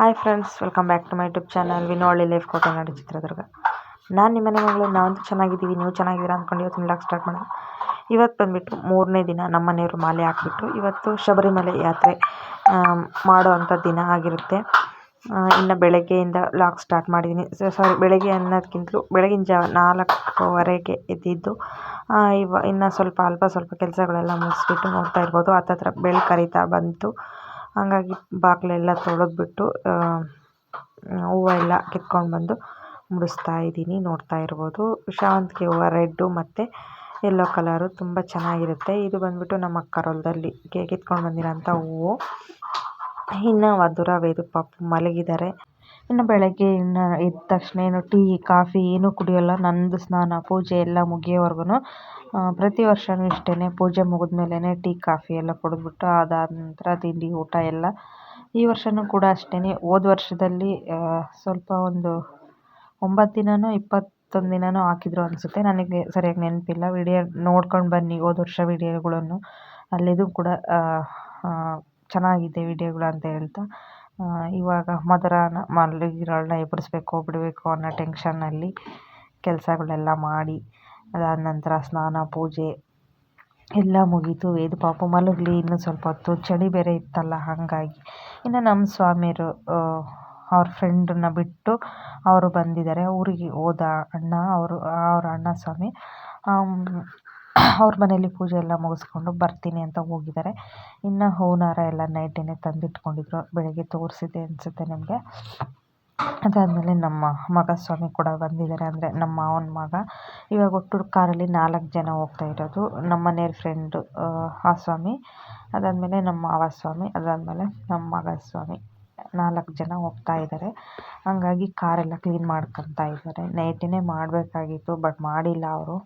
Hi friends welcome back to my YouTube channel Vinoli life ಕೋಟೆನಾಡು ಚಿತ್ರದುರ್ಗ ನಾನು ನಿಮ್ಮ ಮನೆ ಮಗಳು, ನಾವಂತೂ ಚೆನ್ನಾಗಿದ್ದೀವಿ, ನೀವು ಚೆನ್ನಾಗಿದ್ದೀರಾ ಅಂದ್ಕೊಂಡು ಇವತ್ತು ಮಿಲಾಕ್ ಸ್ಟಾರ್ಟ್ ಮಾಡೋಣ. ಇವತ್ತು ಬಂದುಬಿಟ್ಟು ಮೂರನೇ ದಿನ ನಮ್ಮ ಮನೆಯವರು ಮಾಲೆ ಹಾಕ್ಬಿಟ್ಟು ಇವತ್ತು ಶಬರಿಮಲೆ ಯಾತ್ರೆ ಮಾಡೋ ಅಂಥ ದಿನ ಆಗಿರುತ್ತೆ. ಇನ್ನು ಬೆಳಗ್ಗೆಯಿಂದ ಲಾಕ್ ಸ್ಟಾರ್ಟ್ ಮಾಡಿದ್ದೀನಿ ಸಾರಿ ಬೆಳಗ್ಗೆ ಅನ್ನೋದಕ್ಕಿಂತಲೂ ಬೆಳಗಿನ ಜಾವ ನಾಲ್ಕುವರೆಗೆ ಎದ್ದಿದ್ದು ಇವ, ಇನ್ನು ಸ್ವಲ್ಪ, ಅಲ್ಪ ಸ್ವಲ್ಪ ಕೆಲಸಗಳೆಲ್ಲ ಮುಗಿಸ್ಬಿಟ್ಟು ನೋಡ್ತಾ ಇರ್ಬೋದು. ಹತ್ತತ್ರ ಬೆಳಕು ಕರೀತಾ ಬಂತು. ಹಾಗಾಗಿ ಬಾಗಿಲೆಲ್ಲ ತೊಳೆದ್ಬಿಟ್ಟು ಹೂವು ಎಲ್ಲ ಕಿತ್ಕೊಂಡು ಬಂದು ಮುಡಿಸ್ತಾ ಇದ್ದೀನಿ, ನೋಡ್ತಾ ಇರ್ಬೋದು. ಶಾವಂತಿಗೆ ಹೂವು ರೆಡ್ಡು ಮತ್ತು ಯೆಲ್ಲೋ ಕಲರು ತುಂಬ ಚೆನ್ನಾಗಿರುತ್ತೆ. ಇದು ಬಂದುಬಿಟ್ಟು ನಮ್ಮ ಅಕ್ಕರ ಹೊಲದಲ್ಲಿ ಕಿತ್ಕೊಂಡು ಬಂದಿರೋಂಥ ಹೂವು. ಇನ್ನು ವಧುರ ವೇದು ಪಾಪು ಮಲಗಿದ್ದಾರೆ. ಇನ್ನು ಬೆಳಗ್ಗೆ ಇನ್ನು ಎದ್ದ ತಕ್ಷಣ ಏನು ಟೀ, ಕಾಫಿ ಏನೂ ಕುಡಿಯೋಲ್ಲ ನನ್ನದು ಸ್ನಾನ, ಪೂಜೆ ಎಲ್ಲ ಮುಗಿಯೋವರೆಗೂ ಪ್ರತಿ ವರ್ಷವೂ ಇಷ್ಟೇ ಪೂಜೆ ಮುಗಿದ ಮೇಲೇ ಟೀ, ಕಾಫಿ ಎಲ್ಲ ಕುಡಿದ್ಬಿಟ್ಟು ಅದಾದ ನಂತರ ತಿಂಡಿ, ಊಟ ಎಲ್ಲ ಈ ವರ್ಷವೂ ಕೂಡ ಅಷ್ಟೇ ಹೋದ ವರ್ಷದಲ್ಲಿ ಸ್ವಲ್ಪ ಒಂದು ಒಂಬತ್ತು ದಿನವೋ ಇಪ್ಪತ್ತೊಂದು ದಿನವೋ ಹಾಕಿದ್ರು ಅನಿಸುತ್ತೆ. ನನಗೆ ಸರಿಯಾಗಿ ನೆನಪಿಲ್ಲ. ವಿಡಿಯೋ ನೋಡ್ಕೊಂಡು ಬನ್ನಿ ಹೋದ ವರ್ಷ ವಿಡಿಯೋಗಳನ್ನು. ಅಲ್ಲಿದು ಕೂಡ ಚೆನ್ನಾಗಿದೆ ವಿಡಿಯೋಗಳು ಅಂತ ಹೇಳ್ತಾ. ಇವಾಗ ಮೊದಲ ಮಲಗಿರೋಳನ್ನ ಎಬ್ಬಿಸ್ಬೇಕು, ಬಿಡಬೇಕು ಅನ್ನೋ ಟೆನ್ಷನ್ನಲ್ಲಿ ಕೆಲಸಗಳೆಲ್ಲ ಮಾಡಿ, ಅದಾದ ನಂತರ ಸ್ನಾನ, ಪೂಜೆ ಎಲ್ಲ ಮುಗೀತು. ಇದು ಪಾಪ ಮಲಗಲಿ, ಇನ್ನೂ ಸ್ವಲ್ಪ ಹೊತ್ತು ಚಳಿ ಬೇರೆ ಇತ್ತಲ್ಲ, ಹಾಗಾಗಿ. ಇನ್ನು ನಮ್ಮ ಸ್ವಾಮಿಯರು ಅವ್ರ ಫ್ರೆಂಡನ್ನ ಬಿಟ್ಟು ಅವರು ಬಂದಿದ್ದಾರೆ. ಊರಿಗೆ ಹೋದ ಅಣ್ಣ, ಅವರು, ಅವ್ರ ಅಣ್ಣ ಸ್ವಾಮಿ ಅವ್ರ ಮನೇಲಿ ಪೂಜೆ ಎಲ್ಲ ಮುಗಿಸ್ಕೊಂಡು ಬರ್ತೀನಿ ಅಂತ ಹೋಗಿದ್ದಾರೆ. ಇನ್ನು ಹೂನಾರ ಎಲ್ಲ ನೈಟೇ ತಂದಿಟ್ಕೊಂಡಿದ್ರು. ಬೆಳಗ್ಗೆ ತೋರಿಸಿದ್ದೆ ಅನಿಸುತ್ತೆ ನಿಮಗೆ. ಅದಾದಮೇಲೆ ನಮ್ಮ ಮಗ ಸ್ವಾಮಿ ಕೂಡ ಬಂದಿದ್ದಾರೆ. ಅಂದರೆ ನಮ್ಮ ಮಾವನ ಮಗ. ಇವಾಗ ಒಟ್ಟು ಕಾರಲ್ಲಿ ನಾಲ್ಕು ಜನ ಹೋಗ್ತಾ ಇರೋದು. ನಮ್ಮ ಮನೆಯವ್ರ ಫ್ರೆಂಡು ಆ ಸ್ವಾಮಿ. ಅದಾದಮೇಲೆ ನಮ್ಮ ಮಾವ ಸ್ವಾಮಿ. ಅದಾದಮೇಲೆ ನಮ್ಮ ಮಗ ಸ್ವಾಮಿ. ನಾಲ್ಕು ಜನ ಹೋಗ್ತಾ ಇದ್ದಾರೆ. ಹಾಗಾಗಿ ಕಾರೆಲ್ಲ ಕ್ಲೀನ್ ಮಾಡ್ಕೊತಾ ಇದ್ದಾರೆ. ನೈಟೇ ಮಾಡಬೇಕಾಗಿತ್ತು ಬಟ್ ಮಾಡಿಲ್ಲ ಅವರು.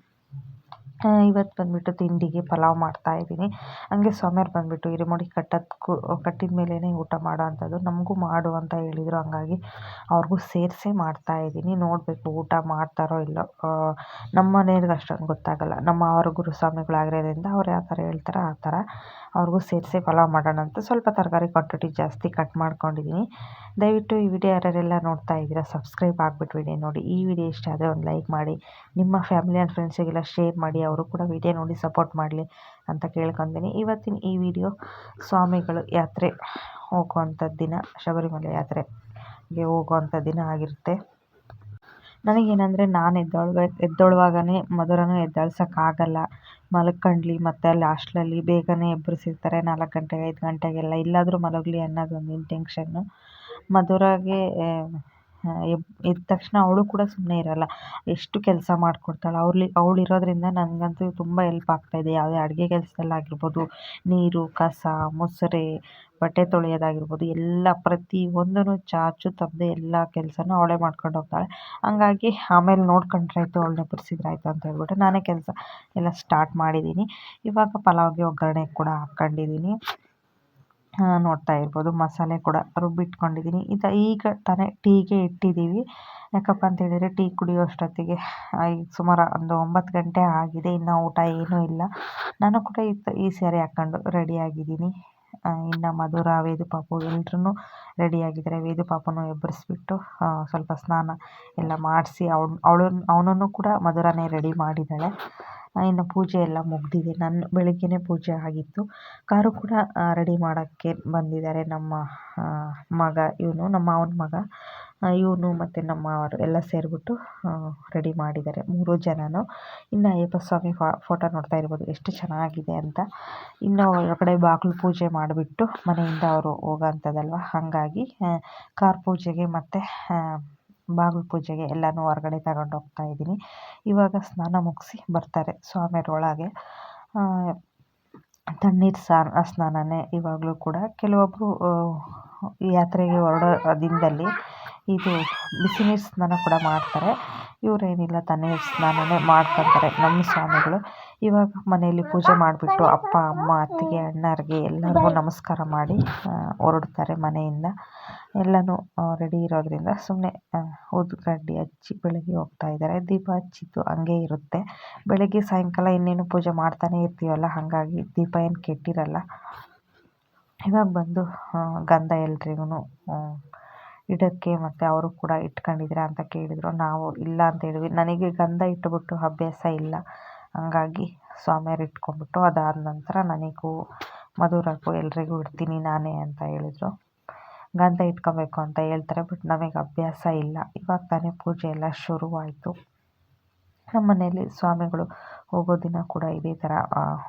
ಇವತ್ತು ಬಂದುಬಿಟ್ಟು ತಿಂಡಿಗೆ ಪಲಾವ್ ಮಾಡ್ತಾ ಇದ್ದೀನಿ. ಹಂಗೆ ಸ್ವಾಮಿಯವ್ರು ಬಂದುಬಿಟ್ಟು ಇರಿಮುಡಿ ಕಟ್ಟೋದಕ್ಕೂ ಕಟ್ಟಿದ ಮೇಲೇ ಊಟ ಮಾಡೋ ಅಂಥದ್ದು ನಮಗೂ ಮಾಡು ಅಂತ ಹೇಳಿದರು. ಹಂಗಾಗಿ ಅವ್ರಿಗೂ ಸೇರಿಸೇ ಮಾಡ್ತಾ ಇದ್ದೀನಿ. ನೋಡಬೇಕು ಊಟ ಮಾಡ್ತಾರೋ ಇಲ್ಲೋ ನಮ್ಮ ಮನೆಯವ್ರಿಗೆ ಅಷ್ಟೊಂದು ಗೊತ್ತಾಗಲ್ಲ. ನಮ್ಮ ಅವ್ರ ಗುರುಸ್ವಾಮಿಗಳಾಗಿರೋದ್ರಿಂದ ಅವ್ರು ಯಾವ ಥರ ಹೇಳ್ತಾರೋ ಆ ಥರ ಅವ್ರಿಗೂ ಸೇರಿಸಿ ಪಲಾವ್ ಮಾಡೋಣ ಅಂತ ಸ್ವಲ್ಪ ತರಕಾರಿ ಕ್ವಾಂಟಿಟಿ ಜಾಸ್ತಿ ಕಟ್ ಮಾಡ್ಕೊಂಡಿದ್ದೀನಿ ದಯವಿಟ್ಟು ಈ ವಿಡಿಯೋ ಯಾರ್ಯಾರೆಲ್ಲ ನೋಡ್ತಾ ಇದ್ದೀರಾ ಸಬ್ಸ್ಕ್ರೈಬ್ ಆಗಿಬಿಟ್ಟು ವಿಡಿಯೋ ನೋಡಿ, ಈ ವಿಡಿಯೋ ಇಷ್ಟ ಆದರೆ ಒಂದು ಲೈಕ್ ಮಾಡಿ, ನಿಮ್ಮ ಫ್ಯಾಮಿಲಿ ಆ್ಯಂಡ್ ಫ್ರೆಂಡ್ಸಿಗೆಲ್ಲ ಶೇರ್ ಮಾಡಿ, ಅವರು ಕೂಡ ವಿಡಿಯೋ ನೋಡಿ ಸಪೋರ್ಟ್ ಮಾಡಲಿ ಅಂತ ಕೇಳ್ಕೊತೀನಿ. ಇವತ್ತಿನ ಈ ವಿಡಿಯೋ ಸ್ವಾಮಿಗಳು ಯಾತ್ರೆ ಹೋಗುವಂಥ ದಿನ, ಶಬರಿಮಲೆ ಯಾತ್ರೆಗೆ ಹೋಗುವಂಥ ದಿನ ಆಗಿರುತ್ತೆ. ನನಗೇನಂದರೆ ನಾನು ಎದ್ದೊಳ್ಬೇಕು ಎದ್ದೊಳುವಾಗನೇ ಮಧುರನೂ ಎದ್ದೇಳ್ಸೋಕ್ಕಾಗಲ್ಲ. ಮಲ್ಕೊಂಡ್ಲಿ ಮತ್ತು ಅಲ್ಲಿ ಹಾಸ್ಟ್ಲಲ್ಲಿ ಬೇಗನೆ ಎಬ್ಬಿಸಿರ್ತಾರೆ ನಾಲ್ಕು ಗಂಟೆಗೆ, ಐದು ಗಂಟೆಗೆಲ್ಲ. ಇಲ್ಲಾದರೂ ಮಲಗಲಿ ಅನ್ನೋದೊಂದು ಇಂಟೆನ್ಷನ್ನು ಮಧುರಾಗೆ ಎದ್ದ ತಕ್ಷಣ ಅವಳು ಕೂಡ ಸುಮ್ಮನೆ ಇರೋಲ್ಲ. ಎಷ್ಟು ಕೆಲಸ ಮಾಡಿಕೊಡ್ತಾಳೆ. ಅವ್ರಲ್ಲಿ ಅವಳು ಇರೋದರಿಂದ ನನಗಂತೂ ತುಂಬ ಎಲ್ಪ್ ಆಗ್ತಾಯಿದೆ ಯಾವುದೇ ಅಡುಗೆ ಕೆಲಸದಲ್ಲಾಗಿರ್ಬೋದು, ನೀರು, ಕಸ, ಮೊಸರೆ, ಬಟ್ಟೆ ತೊಳೆಯೋದಾಗಿರ್ಬೋದು, ಎಲ್ಲ ಪ್ರತಿ ಒಂದೂ ಚಾಚು ತಪ್ಪದೆ ಎಲ್ಲ ಕೆಲಸನೂ ಅವಳೇ ಮಾಡ್ಕೊಂಡು ಹೋಗ್ತಾಳೆ. ಹಂಗಾಗಿ ಆಮೇಲೆ ನೋಡ್ಕೊಂಡ್ರಾಯ್ತು ಅವಳನ್ನ ಎಬ್ಬರಿಸಿದ್ರೆ ಆಯಿತು ಅಂತ ಹೇಳ್ಬಿಟ್ಟು ನಾನೇ ಕೆಲಸ ಎಲ್ಲ ಸ್ಟಾರ್ಟ್ ಮಾಡಿದ್ದೀನಿ. ಇವಾಗ ಪಲಾವ್ಗೆ ಒಗ್ಗರಣೆ ಕೂಡ ಹಾಕ್ಕೊಂಡಿದ್ದೀನಿ. ನೋಡ್ತಾ ಇರ್ಬೋದು. ಮಸಾಲೆ ಕೂಡ ರುಬ್ಬಿಟ್ಕೊಂಡಿದ್ದೀನಿ ಇದು ಈಗ ತಾನೇ ಟೀಗೆ ಇಟ್ಟಿದ್ದೀವಿ ಯಾಕಪ್ಪ ಅಂತ ಹೇಳಿದರೆ ಟೀ ಕುಡಿಯೋ ಅಷ್ಟೊತ್ತಿಗೆ ಸುಮಾರು ಒಂದು ಒಂಬತ್ತು ಗಂಟೆ ಆಗಿದೆ. ಇನ್ನು ಊಟ ಏನೂ ಇಲ್ಲ. ನಾನು ಕೂಡ ಈ ಸ್ಯಾರಿ ಹಾಕ್ಕೊಂಡು ರೆಡಿಯಾಗಿದ್ದೀನಿ ಇನ್ನು ಮಧುರ ವೇದು ಪಾಪು ಎಲ್ರೂ ರೆಡಿಯಾಗಿದ್ದಾರೆ ವೇದು ಪಾಪನೂ ಎಬ್ಬರಿಸ್ಬಿಟ್ಟು ಸ್ವಲ್ಪ ಸ್ನಾನ ಎಲ್ಲ ಮಾಡಿಸಿ ಅವ್ಳು ಅವಳು ಅವನನ್ನು ಕೂಡ ಮಧುರನೇ ರೆಡಿ ಮಾಡಿದ್ದಾಳೆ. ಇನ್ನು ಪೂಜೆ ಎಲ್ಲ ಮುಗಿದಿದೆ. ನನ್ನ ಬೆಳಗ್ಗೆನೇ ಪೂಜೆ ಆಗಿತ್ತು. ಕಾರು ಕೂಡ ರೆಡಿ ಮಾಡೋಕ್ಕೆ ಬಂದಿದ್ದಾರೆ. ನಮ್ಮ ಮಗ, ಇವನು, ನಮ್ಮ ಮಾವನ ಮಗ ಇವನು ಮತ್ತು ನಮ್ಮ ಮಾವರು ಎಲ್ಲ ಸೇರಿಬಿಟ್ಟು ರೆಡಿ ಮಾಡಿದ್ದಾರೆ. ಮೂರು ಜನನು. ಇನ್ನು ಅಯ್ಯಪ್ಪ ಸ್ವಾಮಿ ಫೋಟೋ ನೋಡ್ತಾ ಇರ್ಬೋದು. ಎಷ್ಟು ಚೆನ್ನಾಗಿದೆ ಅಂತ. ಇನ್ನು ಒಳಗಡೆ ಬಾಗಿಲು ಪೂಜೆ ಮಾಡಿಬಿಟ್ಟು ಮನೆಯಿಂದ ಅವರು ಹೋಗೋ ಹಾಗಾಗಿ ಕಾರ್ ಪೂಜೆಗೆ ಮತ್ತು ಬಾಗಿಲು ಪೂಜೆಗೆ ಎಲ್ಲನೂ ಹೊರಗಡೆ ತಗೊಂಡು ಹೋಗ್ತಾ ಇದ್ದೀನಿ. ಇವಾಗ ಸ್ನಾನ ಮುಗಿಸಿ ಬರ್ತಾರೆ ಸ್ವಾಮಿಯರೊಳಗೆ ಒಳಗೆ. ತಣ್ಣೀರು ಸ್ನಾನ, ಸ್ನಾನನೇ ಇವಾಗಲೂ ಕೂಡ. ಕೆಲವೊಬ್ಬರು ಯಾತ್ರೆಗೆ ಹೊರಡೋ ದಿನದಲ್ಲಿ ಇದು ಬಿಸಿ ನೀರು ಸ್ನಾನ ಕೂಡ ಮಾಡ್ತಾರೆ. ಇವರೇನಿಲ್ಲ ತಣ್ಣೀರು ಸ್ನಾನನೇ ಮಾಡ್ಕೊತಾರೆ ನಮ್ಮ ಸ್ವಾಮಿಗಳು. ಇವಾಗ ಮನೆಯಲ್ಲಿ ಪೂಜೆ ಮಾಡಿಬಿಟ್ಟು ಅಪ್ಪ, ಅಮ್ಮ, ಅತ್ತಿಗೆ, ಅಣ್ಣರಿಗೆ ಎಲ್ಲರಿಗೂ ನಮಸ್ಕಾರ ಮಾಡಿ ಹೊರಡ್ತಾರೆ ಮನೆಯಿಂದ. ಎಲ್ಲನೂ ರೆಡಿ ಇರೋದ್ರಿಂದ ಸುಮ್ಮನೆ ಊದುಕಡ್ಡಿ ಹಚ್ಚಿ ಬೆಳಗ್ಗೆ ಹೋಗ್ತಾ ಇದ್ದಾರೆ. ದೀಪ ಹಚ್ಚಿದ್ದು ಹಂಗೆ ಇರುತ್ತೆ. ಬೆಳಗ್ಗೆ ಸಾಯಂಕಾಲ ಇನ್ನೇನು ಪೂಜೆ ಮಾಡ್ತಾನೆ ಇರ್ತೀವಲ್ಲ, ಹಾಗಾಗಿ ದೀಪ ಏನು ಕೆಟ್ಟಿರಲ್ಲ. ಇವಾಗ ಬಂದು ಗಂಧ ಎಲ್ರಿಗೂ ಇಡೋಕ್ಕೆ ಮತ್ತು ಅವರು ಕೂಡ ಇಟ್ಕೊಂಡಿದ್ದೀರಾ ಅಂತ ಕೇಳಿದರು. ನಾವು ಇಲ್ಲ ಅಂತ ಹೇಳಿದ್ವಿ. ನನಗೆ ಗಂಧ ಇಟ್ಬಿಟ್ಟು ಅಭ್ಯಾಸ ಇಲ್ಲ. ಹಂಗಾಗಿ ಸ್ವಾಮಿಯವ್ರು ಇಟ್ಕೊಂಡ್ಬಿಟ್ಟು ಅದಾದ ನಂತರ ನನಗೂ, ಮಧುರಕ್ಕೂ ಎಲ್ರಿಗೂ ಇಡ್ತೀನಿ ನಾನೇ ಅಂತ ಹೇಳಿದರು. ಗಂಧ ಇಟ್ಕೋಬೇಕು ಅಂತ ಹೇಳ್ತಾರೆ, ಬಟ್ ನಮಗೆ ಅಭ್ಯಾಸ ಇಲ್ಲ. ಇವಾಗ ತಾನೇ ಪೂಜೆ ಎಲ್ಲ ಶುರುವಾಯಿತು. ನಮ್ಮ ಮನೆಯಲ್ಲಿ ಸ್ವಾಮಿಗಳು ಹೋಗೋ ದಿನ ಕೂಡ ಇದೇ ಥರ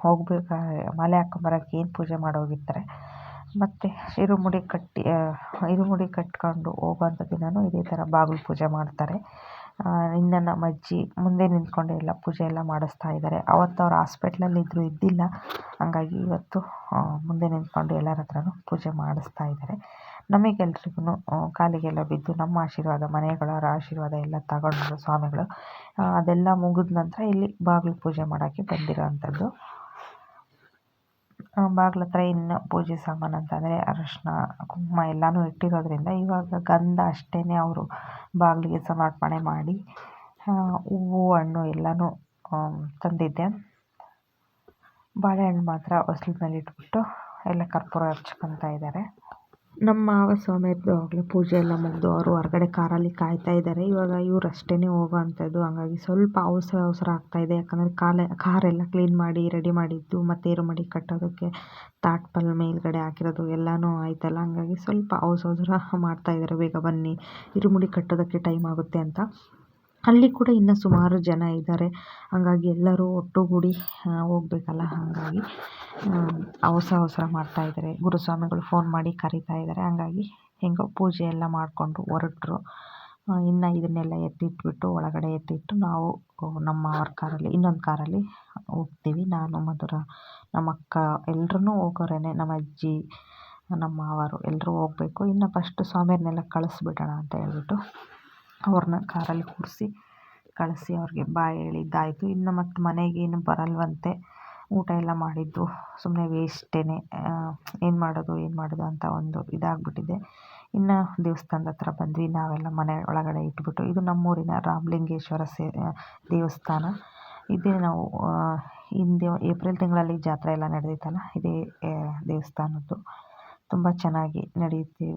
ಹೋಗ್ಬೇಕಾದ್ರೆ ಮಾಲೆ ಹಾಕ್ಕೊಂಬರಕ್ಕೆ ಏನು ಪೂಜೆ ಮಾಡೋಗಿರ್ತಾರೆ ಮತ್ತು ಇರುಮುಡಿ ಕಟ್ಟಿ ಇರುಮುಡಿ ಕಟ್ಕೊಂಡು ಹೋಗುವಂಥ ದಿನವೂ ಇದೇ ಥರ ಬಾಗಿಲು ಪೂಜೆ ಮಾಡ್ತಾರೆ. ಇನ್ನು ನಮ್ಮ ಅಜ್ಜಿ ಮುಂದೆ ನಿಂತ್ಕೊಂಡು ಎಲ್ಲ ಪೂಜೆ ಎಲ್ಲ ಮಾಡಿಸ್ತಾ ಇದ್ದಾರೆ. ಅವತ್ತು ಅವ್ರು ಹಾಸ್ಪಿಟ್ಲಲ್ಲಿ ಇದ್ದರು ಇದ್ದಿಲ್ಲ. ಹಂಗಾಗಿ ಇವತ್ತು ಮುಂದೆ ನಿಂತ್ಕೊಂಡು ಎಲ್ಲರ ಹತ್ರನೂ ಪೂಜೆ ಮಾಡಿಸ್ತಾ ಇದ್ದಾರೆ. ನಮಗೆಲ್ರಿಗೂ ಕಾಲಿಗೆಲ್ಲ ಬಿದ್ದು ನಮ್ಮ ಆಶೀರ್ವಾದ, ಮನೆಗಳವರ ಆಶೀರ್ವಾದ ಎಲ್ಲ ತಗೊಂಡ್ರು ಸ್ವಾಮಿಗಳು ಅದೆಲ್ಲ ಮುಗಿದ ನಂತರ ಇಲ್ಲಿ ಬಾಗಿಲು ಪೂಜೆ ಮಾಡೋಕ್ಕೆ ಬಂದಿರೋ ಅಂಥದ್ದು ಬಾಗ್ಲ ಹತ್ರ ಇನ್ನು ಪೂಜೆ ಸಾಮಾನು ಅಂತಂದರೆ ಅರಶಿನ, ಕುಂಕುಮ ಎಲ್ಲನೂ ಇಟ್ಟಿರೋದ್ರಿಂದ ಇವಾಗ ಗಂಧ ಅಷ್ಟೇ ಅವರು ಬಾಗಿಲಿಗೆ ಸಮರ್ಪಣೆ ಮಾಡಿ ಹೂವು, ಹಣ್ಣು ಎಲ್ಲನೂ ತಂದಿದ್ದೆ. ಬಾಳೆಹಣ್ಣು ಮಾತ್ರ ಹೊಸ್ಲು ಮೇಲೆ ಇಟ್ಬಿಟ್ಟು ಎಲ್ಲ ಕರ್ಪೂರ ಹಚ್ಕೊತಾ ಇದ್ದಾರೆ ನಮ್ಮ ಮಾವ ಸ್ವಾಮಿಯದ್ದು ಆಗಲೇ, ಪೂಜೆ ಎಲ್ಲ ಮುಗಿದು ಅವರು ಹೊರಗಡೆ ಕಾರಲ್ಲಿ ಕಾಯ್ತಾ ಇದ್ದಾರೆ ಇವಾಗ ಇವ್ರು ಅಷ್ಟೇ ಹೋಗೋ ಅಂಥದ್ದು ಹಂಗಾಗಿ ಸ್ವಲ್ಪ ಅವಸರ ಅವಸರ ಆಗ್ತಾಯಿದೆ ಯಾಕಂದರೆ ಕಾಲೇ, ಕಾರೆಲ್ಲ ಕ್ಲೀನ್ ಮಾಡಿ ರೆಡಿ ಮಾಡಿದ್ದು ಮತ್ತು ಏರುಮಡಿ ಕಟ್ಟೋದಕ್ಕೆ ತಾಟ್ಪಲ್ ಮೇಲ್ಗಡೆ ಹಾಕಿರೋದು ಎಲ್ಲನೂ ಆಯ್ತಲ್ಲ. ಹಂಗಾಗಿ ಸ್ವಲ್ಪ ಅವಸರ ಅವಸರ ಮಾಡ್ತಾಯಿದ್ದಾರೆ ಬೇಗ ಬನ್ನಿ ಇರುಮುಡಿ ಕಟ್ಟೋದಕ್ಕೆ ಟೈಮ್ ಆಗುತ್ತೆ ಅಂತ. ಅಲ್ಲಿ ಕೂಡ ಇನ್ನೂ ಸುಮಾರು ಜನ ಇದ್ದಾರೆ. ಹಾಗಾಗಿ ಎಲ್ಲರೂ ಒಟ್ಟುಗೂಡಿ ಹೋಗ್ಬೇಕಲ್ಲ. ಹಾಗಾಗಿ ಅವಸರ ಅವಸರ ಮಾಡ್ತಾಯಿದ್ದಾರೆ ಗುರುಸ್ವಾಮಿಗಳು ಫೋನ್ ಮಾಡಿ ಕರೀತಾ ಇದ್ದಾರೆ. ಹಂಗಾಗಿ ಹೆಂಗೋ ಪೂಜೆ ಎಲ್ಲ ಮಾಡಿಕೊಂಡು ಹೊರಟ್ರು. ಇನ್ನು ಇದನ್ನೆಲ್ಲ ಎತ್ತಿಟ್ಬಿಟ್ಟು ಒಳಗಡೆ ಎತ್ತಿಟ್ಟು ನಾವು ನಮ್ಮ ಅವ್ರ ಕಾರಲ್ಲಿ ಇನ್ನೊಂದು ಕಾರಲ್ಲಿ ಹೋಗ್ತೀವಿ. ನಾನು, ಮಧುರ, ನಮ್ಮ ಅಕ್ಕ ಎಲ್ರೂ ಹೋಗೋರೇನೆ. ನಮ್ಮ ಅಜ್ಜಿ, ನಮ್ಮ ಮಾವರು ಎಲ್ಲರೂ ಹೋಗಬೇಕು. ಇನ್ನು ಫಸ್ಟ್ ಸ್ವಾಮಿಯವ್ರನ್ನೆಲ್ಲ ಕಳಿಸ್ಬಿಡೋಣ ಅಂತ ಹೇಳ್ಬಿಟ್ಟು. ಅವ್ರನ್ನ ಕಾರಲ್ಲಿ ಕೂರಿಸಿ ಕಳಿಸಿ ಅವ್ರಿಗೆ ಬಾಯ್ ಹೇಳಿದ್ದಾಯಿತು. ಇನ್ನು ಮತ್ತು ಮನೆಗೇನು ಬರಲ್ವಂತೆ. ಊಟ ಎಲ್ಲ ಮಾಡಿದ್ದು. ಸುಮ್ಮನೆ ವೇಸ್ಟೇನೆ. ಏನು ಮಾಡೋದು ಏನು ಮಾಡೋದು ಅಂತ ಒಂದು ಇದಾಗ್ಬಿಟ್ಟಿದೆ. ಇನ್ನು ದೇವಸ್ಥಾನದ ಹತ್ರ ಬಂದ್ವಿ. ನಾವೆಲ್ಲ ಮನೆ ಒಳಗಡೆ ಇಟ್ಬಿಟ್ಟು. ಇದು ನಮ್ಮೂರಿನ ರಾಮಲಿಂಗೇಶ್ವರ ಸೇ ದೇವಸ್ಥಾನ. ಇದೇ ನಾವು ಹಿಂದೆ ಏಪ್ರಿಲ್ ತಿಂಗಳಲ್ಲಿ ಜಾತ್ರೆ ಎಲ್ಲ ನಡೆದಿತ್ತಲ್ಲ, ಇದೇ ದೇವಸ್ಥಾನದ್ದು. ತುಂಬ ಚೆನ್ನಾಗಿ ನಡೆಯುತ್ತೆ.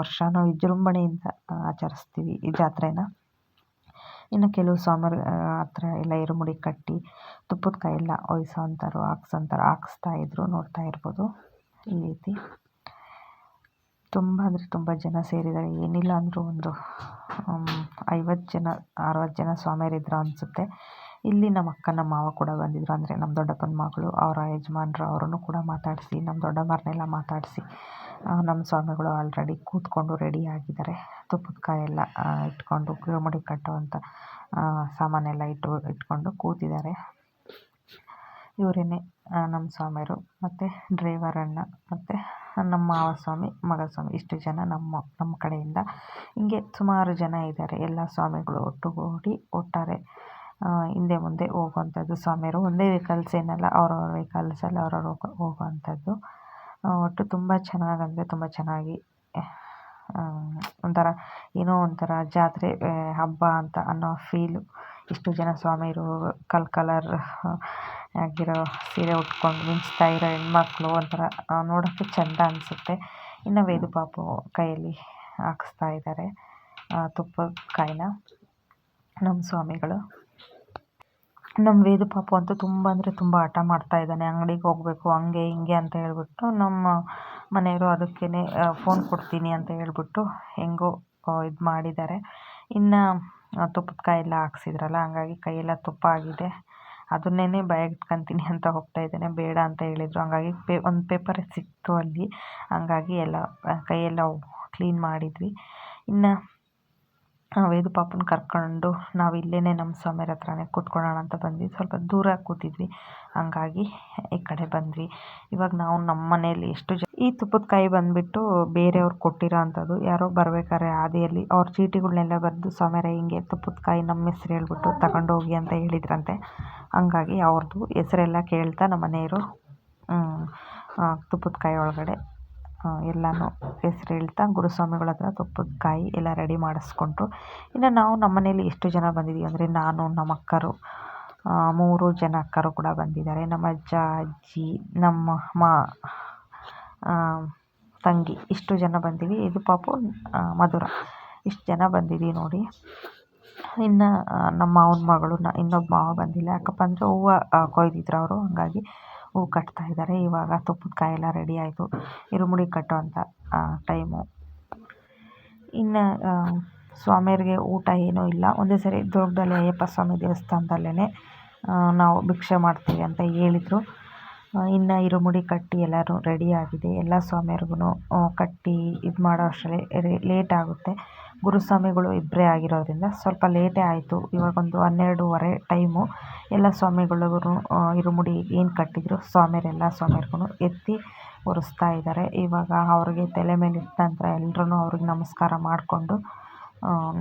ವರ್ಷಾನ ವಿಜೃಂಭಣೆಯಿಂದ ಆಚರಿಸ್ತೀವಿ ಈ ಜಾತ್ರೆನ. ಇನ್ನು ಕೆಲವು ಸ್ವಾಮಿಯವ್ರ ಹತ್ರ ಎಲ್ಲ ಇರುಮುಡಿ ಕಟ್ಟಿ, ತುಪ್ಪದ ಕಾಯಿ ಎಲ್ಲ ಒಯ್ಸೋವಂಥವ್ರು ಹಾಕ್ಸೋಂಥವ್ರು ಹಾಕ್ಸ್ತಾ ಇದ್ರು, ನೋಡ್ತಾ ಇರ್ಬೋದು. ಈ ರೀತಿ. ತುಂಬ ಅಂದರೆ ತುಂಬ ಜನ ಸೇರಿದ್ದಾರೆ. ಏನಿಲ್ಲ ಅಂದರೂ ಒಂದು ಐವತ್ತು ಜನ, ಅರವತ್ತು ಜನ ಸ್ವಾಮಿಯರಿದ್ರು ಅನಿಸುತ್ತೆ. ಇಲ್ಲಿ ನಮ್ಮ ಅಕ್ಕ ನಮ್ಮ ಮಾವ ಕೂಡ ಬಂದಿದ್ದರು ಅಂದರೆ ನಮ್ಮ ದೊಡ್ಡಪ್ಪನ ಮಗಳು, ಅವರ ಯಜಮಾನ್ರು ಅವರನ್ನು ಕೂಡ ಮಾತಾಡಿಸಿ, ನಮ್ಮ ದೊಡ್ಡಮ್ಮರನ್ನೆಲ್ಲ ಮಾತಾಡಿಸಿ ನಮ್ಮ ಸ್ವಾಮಿಗಳು ಆಲ್ರೆಡಿ ಕೂತ್ಕೊಂಡು ರೆಡಿ ಆಗಿದ್ದಾರೆ. ತುಪ್ಪದ ಕಾಯೆಲ್ಲ ಇಟ್ಕೊಂಡು ಕಿರುಮುಡಿ ಕಟ್ಟುವಂಥ ಸಾಮಾನೆಲ್ಲ ಇಟ್ಟು, ಇಟ್ಕೊಂಡು ಕೂತಿದ್ದಾರೆ. ಇವರೇನೆ ನಮ್ಮ ಸ್ವಾಮಿಯರು ಮತ್ತು ಡ್ರೈವರ್ ಅಣ್ಣ, ಮತ್ತು ನಮ್ಮ ಮಾವ ಸ್ವಾಮಿ, ಮಗ ಸ್ವಾಮಿ, ಇಷ್ಟು ಜನ ನಮ್ಮ ನಮ್ಮ ಕಡೆಯಿಂದ. ಹಿಂಗೆ ಸುಮಾರು ಜನ ಇದ್ದಾರೆ. ಎಲ್ಲ ಸ್ವಾಮಿಗಳು ಒಟ್ಟುಗೂಡಿ ಒಟ್ಟಾರೆ. ಹಿಂದೆ ಮುಂದೆ ಹೋಗುವಂಥದ್ದು. ಸ್ವಾಮಿಯರು ಒಂದೇ ವೆಹಿಕಲ್ಸ್ ಏನಲ್ಲ ಅವ್ರವ್ರ ವೆಹಿಕಲ್ಸಲ್ಲಿ ಅವ್ರವ್ರು ಹೋಗುವಂಥದ್ದು. ಒಟ್ಟು ತುಂಬ ಚೆನ್ನಾಗಿ ಅಂದರೆ ತುಂಬ ಚೆನ್ನಾಗಿ ಒಂಥರ ಏನೋ ಒಂಥರ ಜಾತ್ರೆ ಹಬ್ಬ ಅಂತ ಅನ್ನೋ ಫೀಲು ಇಷ್ಟು ಜನ ಸ್ವಾಮಿಯರು ಕಲ್ ಕಲರ್ ಆಗಿರೋ ಸೀರೆ ಉಟ್ಕೊಂಡು ಮಿಂಚ್ತಾ ಇರೋ ಹೆಣ್ಮಕ್ಳು ಒಂಥರ ನೋಡೋಕ್ಕೆ ಚೆಂದ ಅನಿಸುತ್ತೆ. ಇನ್ನು ವೇದು ಪಾಪು ಕೈಯಲ್ಲಿ ಹಾಕಿಸ್ತಾ ಇದ್ದಾರೆ. ತುಪ್ಪದ ಕಾಯಿನ. ನಮ್ಮ ಸ್ವಾಮಿಗಳು ನಮ್ಮ ವೇದು ಪಾಪ ಅಂತೂ ತುಂಬ ಅಂದರೆ ತುಂಬ ಹಠ ಮಾಡ್ತಾ ಇದ್ದಾನೆ. ಅಂಗಡಿಗೆ ಹೋಗಬೇಕು, ಹಂಗೆ ಹಿಂಗೆ ಅಂತ ಹೇಳ್ಬಿಟ್ಟು ನಮ್ಮ ಮನೆಯವರು ಅದಕ್ಕೇ ಫೋನ್ ಕೊಡ್ತೀನಿ ಅಂತ ಹೇಳ್ಬಿಟ್ಟು ಹೆಂಗೋ ಇದು ಮಾಡಿದ್ದಾರೆ. ಇನ್ನು ತುಪ್ಪದ ಕಾಯಿ ಎಲ್ಲ ಹಾಕ್ಸಿದ್ರಲ್ಲ, ಹಂಗಾಗಿ ಕೈಯೆಲ್ಲ ತುಪ್ಪ ಆಗಿದೆ. ಅದನ್ನೇ ಭಯ ಇಟ್ಕೊತೀನಿ ಅಂತ ಹೋಗ್ತಾ ಇದ್ದೇನೆ. ಬೇಡ ಅಂತ ಹೇಳಿದರು. ಹಂಗಾಗಿ ಪೇ, ಒಂದು ಪೇಪರ್ ಸಿಕ್ತು ಅಲ್ಲಿ. ಹಂಗಾಗಿ ಎಲ್ಲ ಕೈಯೆಲ್ಲ ಕ್ಲೀನ್ ಮಾಡಿದ್ವಿ. ಇನ್ನು ವೇದು ಪಾಪುನ ಕರ್ಕೊಂಡು ನಾವು ಇಲ್ಲೇ ನಮ್ಮ ಸ್ವಾಮಿಯವ್ರ ಹತ್ರನೇ ಕೂತ್ಕೊಳ್ಳೋಣ ಅಂತ ಬಂದ್ವಿ. ಸ್ವಲ್ಪ ದೂರ ಕೂತಿದ್ವಿ. ಹಂಗಾಗಿ ಈ ಕಡೆ ಬಂದ್ವಿ. ಇವಾಗ ನಾವು ನಮ್ಮ ಮನೆಯಲ್ಲಿ ಎಷ್ಟು ಜನ ಈ ತುಪ್ಪದ ಕಾಯಿ ಬಂದುಬಿಟ್ಟು ಬೇರೆಯವ್ರು ಕೊಟ್ಟಿರೋ ಅಂಥದ್ದು. ಯಾರೋ ಬರ್ಬೇಕಾದ್ರೆ ಹಾದಿಯಲ್ಲಿ ಅವ್ರ ಚೀಟಿಗಳನ್ನೆಲ್ಲ ಬರೆದು, ಸ್ವಾಮಿಯರ, ಹಿಂಗೆ ತುಪ್ಪದ ಕಾಯಿ ನಮ್ಮ ಹೆಸ್ರು ಹೇಳ್ಬಿಟ್ಟು ತಗೊಂಡೋಗಿ ಅಂತ ಹೇಳಿದ್ರಂತೆ. ಹಂಗಾಗಿ ಅವ್ರದ್ದು ಹೆಸರೆಲ್ಲ ಕೇಳ್ತಾ ನಮ್ಮ ಮನೆಯವರು ತುಪ್ಪದ ಕಾಯಿ ಒಳಗಡೆ ಎಲ್ಲನೂ ಹೆಸ್ರು ಹೇಳ್ತಾ ಗುರುಸ್ವಾಮಿಗಳ ಹತ್ರ ತುಪ್ಪದ ಕಾಯಿ ಎಲ್ಲ ರೆಡಿ ಮಾಡಿಸ್ಕೊಂಡ್ರು. ಇನ್ನು ನಾವು ನಮ್ಮ ಮನೇಲಿ ಎಷ್ಟು ಜನ ಬಂದಿದ್ದೀವಿ ಅಂದರೆ ನಾನು, ನಮ್ಮ ಅಕ್ಕರು ಮೂರು ಜನ ಅಕ್ಕರು ಕೂಡ ಬಂದಿದ್ದಾರೆ. ನಮ್ಮ ಅಜ್ಜ, ಅಜ್ಜಿ, ನಮ್ಮ ಮಾ ತಂಗಿ ಇಷ್ಟು ಜನ ಬಂದೀವಿ. ಇದು ಪಾಪು ಮಧುರ. ಇಷ್ಟು ಜನ ಬಂದಿದ್ದೀವಿ ನೋಡಿ. ಇನ್ನು ನಮ್ಮ ಮಾವನ ಮಗಳು ನ, ಇನ್ನೊಬ್ಬ ಮಾವ ಬಂದಿಲ್ಲ. ಯಾಕಪ್ಪ ಅಂದರೆ ಹೂವು ಕೊಯ್ದಿದ್ರು ಅವರು, ಹಂಗಾಗಿ ಹೂವು ಕಟ್ತಾ ಇದ್ದಾರೆ. ಇವಾಗ ತುಪ್ಪದ ಕಾಯಿ ಎಲ್ಲ ರೆಡಿ ಆಯಿತು ಇರುಮುಡಿ ಕಟ್ಟುವಂಥ ಟೈಮು ಇನ್ನು ಸ್ವಾಮಿಯರಿಗೆ ಊಟ ಏನೂ ಇಲ್ಲ. ಒಂದೇ ಸರಿ ದುರ್ಗದಲ್ಲಿ ಅಯ್ಯಪ್ಪ ಸ್ವಾಮಿ ದೇವಸ್ಥಾನದಲ್ಲೇ ನಾವು ಭಿಕ್ಷೆ ಮಾಡ್ತೀವಿ ಅಂತ ಹೇಳಿದರು. ಇನ್ನು ಇರುಮುಡಿ ಕಟ್ಟಿ ಎಲ್ಲರೂ ರೆಡಿ ಆಗಿದೆ. ಎಲ್ಲ ಸ್ವಾಮಿಯರ್ಗೂ ಕಟ್ಟಿ ಇದು ಮಾಡೋ ಅಷ್ಟರಲ್ಲಿ ಲೇಟ್ ಆಗುತ್ತೆ. ಗುರುಸ್ವಾಮಿಗಳು ಇಬ್ಬರೇ ಆಗಿರೋದರಿಂದ ಸ್ವಲ್ಪ ಲೇಟೇ ಆಯಿತು. ಇವಾಗೊಂದು ಹನ್ನೆರಡೂವರೆ ಟೈಮು. ಎಲ್ಲ ಸ್ವಾಮಿಗಳಿಗೂ ಇರುಮುಡಿ ಏನು ಕಟ್ಟಿದ್ರು ಸ್ವಾಮಿಯರೆಲ್ಲ ಸ್ವಾಮಿಯರ್ಗೂ ಎತ್ತಿ ಒರೆಸ್ತಾ ಇದ್ದಾರೆ. ಇವಾಗ ಅವ್ರಿಗೆ ತಲೆ ಮೇಲೆ ಇಟ್ಟ ನಂತರ ಎಲ್ರೂ ಅವ್ರಿಗೆ ನಮಸ್ಕಾರ ಮಾಡಿಕೊಂಡು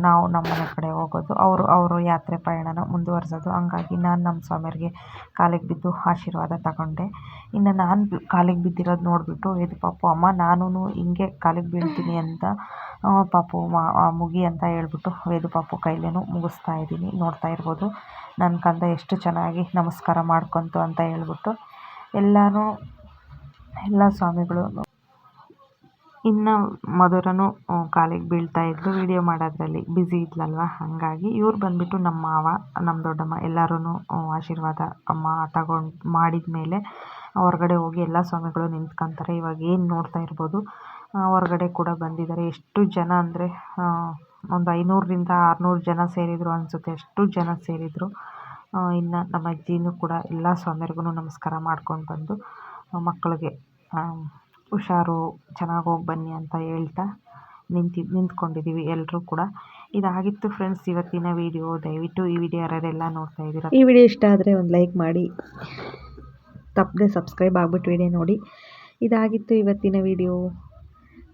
ನಾವು ನಮ್ಮ ಮನೆ ಕಡೆ ಹೋಗೋದು. ಅವರು ಅವರು ಯಾತ್ರೆ ಪಯಣನ ಮುಂದುವರ್ಸೋದು. ಹಂಗಾಗಿ ನಾನು ನಮ್ಮ ಸ್ವಾಮಿಯವ್ರಿಗೆ ಕಾಲಿಗೆ ಬಿದ್ದು ಆಶೀರ್ವಾದ ತಗೊಂಡೆ. ಇನ್ನು ನಾನು ಕಾಲಿಗೆ ಬಿದ್ದಿರೋದು ನೋಡಿಬಿಟ್ಟು, ಇದು ಪಾಪು ಅಮ್ಮ ನಾನೂ ಹಿಂಗೆ ಕಾಲಿಗೆ ಬೀಳ್ತೀನಿ ಅಂತ ಪಾಪು ಮುಗಿ ಅಂತ ಹೇಳ್ಬಿಟ್ಟು ವೇದು ಪಾಪು ಕೈಲೇನು ಮುಗಿಸ್ತಾ ಇದ್ದೀನಿ. ನೋಡ್ತಾ ಇರ್ಬೋದು. ನನ್ನ ಕಂದ ಎಷ್ಟು ಚೆನ್ನಾಗಿ ನಮಸ್ಕಾರ ಮಾಡ್ಕೊತು ಅಂತ ಹೇಳ್ಬಿಟ್ಟು, ಎಲ್ಲನೂ, ಎಲ್ಲ ಸ್ವಾಮಿಗಳು ಇನ್ನು ಮಧುರನು ಕಾಲಿಗೆ ಬೀಳ್ತಾ ಇದ್ಲು ವೀಡಿಯೋ ಮಾಡೋದ್ರಲ್ಲಿ ಬ್ಯುಸಿ ಇದ್ಲಲ್ವ? ಹಾಗಾಗಿ ಇವ್ರು ಬಂದುಬಿಟ್ಟು ನಮ್ಮ ಮಾವ, ನಮ್ಮ ದೊಡ್ಡಮ್ಮ ಎಲ್ಲರೂ ಆಶೀರ್ವಾದ, ಅಮ್ಮ, ತಗೊಂಡು ಮಾಡಿದ ಮೇಲೆ ಹೊರಗಡೆ ಹೋಗಿ ಎಲ್ಲ ಸ್ವಾಮಿಗಳು ನಿಂತ್ಕೊಂತಾರೆ. ಇವಾಗ ಏನು ನೋಡ್ತಾ ಇರ್ಬೋದು ಹೊರಗಡೆ ಕೂಡ ಬಂದಿದ್ದಾರೆ. ಎಷ್ಟು ಜನ ಅಂದರೆ ಒಂದು ಐನೂರರಿಂದ ಆರುನೂರು ಜನ ಸೇರಿದರು ಅನಿಸುತ್ತೆ. ಎಷ್ಟು ಜನ ಸೇರಿದರು. ಇನ್ನು ನಮ್ಮ ಅಜ್ಜಿನೂ ಕೂಡ ಎಲ್ಲ ಸ್ವಾಮಿಯರ್ಗೂ ನಮಸ್ಕಾರ ಮಾಡ್ಕೊಂಡು ಬಂದು ಮಕ್ಕಳಿಗೆ ಹುಷಾರು, ಚೆನ್ನಾಗಿ ಹೋಗಿ ಬನ್ನಿ ಅಂತ ಹೇಳ್ತಾ ನಿಂತಿ ನಿಂತ್ಕೊಂಡಿದ್ದೀವಿ ಎಲ್ಲರೂ ಕೂಡ. ಇದಾಗಿತ್ತು ಫ್ರೆಂಡ್ಸ್ ಇವತ್ತಿನ ವಿಡಿಯೋ ದಯವಿಟ್ಟು ಈ ವಿಡಿಯೋ ಯಾರ್ಯಾರೆಲ್ಲ ನೋಡ್ತಾ ಇದ್ದೀರಾ? ಈ ವಿಡಿಯೋ ಇಷ್ಟ ಆದರೆ ಒಂದು ಲೈಕ್ ಮಾಡಿ. ತಪ್ಪದೆ ಸಬ್ಸ್ಕ್ರೈಬ್ ಆಗಿಬಿಟ್ಟು ವಿಡಿಯೋ ನೋಡಿ. ಇದಾಗಿತ್ತು ಇವತ್ತಿನ ವಿಡಿಯೋ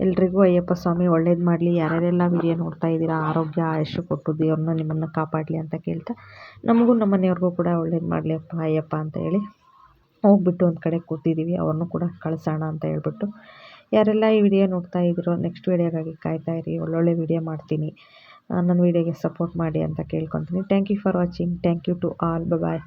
ಎಲ್ರಿಗೂ ಅಯ್ಯಪ್ಪ ಸ್ವಾಮಿ ಒಳ್ಳೇದು ಮಾಡಲಿ. ಯಾರ್ಯಾರೆಲ್ಲ ವಿಡಿಯೋ ನೋಡ್ತಾ ಇದ್ದೀರಾ? ಆರೋಗ್ಯ ಆಯುಷ್ಯ ಕೊಟ್ಟು ದೇವ್ರನ್ನ ನಿಮ್ಮನ್ನು ಕಾಪಾಡಲಿ ಅಂತ ಕೇಳ್ತಾ. ನಮಗೂ ನಮ್ಮ ಮನೆಯವ್ರಿಗೂ ಕೂಡ ಒಳ್ಳೇದು ಮಾಡಲಿ ಅಪ್ಪ, ಅಯ್ಯಪ್ಪ ಅಂತ ಹೇಳಿ. ಹೋಗ್ಬಿಟ್ಟು ಒಂದು ಕಡೆ ಕೂತಿದ್ದೀವಿ ಅವ್ರನ್ನೂ ಕೂಡ ಕಳಿಸೋಣ ಅಂತ ಹೇಳ್ಬಿಟ್ಟು. ಯಾರೆಲ್ಲ ಈ ವಿಡಿಯೋ ನೋಡ್ತಾ ಇದ್ದೀರೋ ನೆಕ್ಸ್ಟ್ ವಿಡಿಯೋಗಾಗಿ ಕಾಯ್ತಾ ಇರಿ, ಒಳ್ಳೊಳ್ಳೆ ವಿಡಿಯೋ ಮಾಡ್ತೀನಿ. ನನ್ನ ವೀಡಿಯೋಗೆ ಸಪೋರ್ಟ್ ಮಾಡಿ ಅಂತ ಕೇಳ್ಕೊತೀನಿ. Thank you for watching thank you to all bye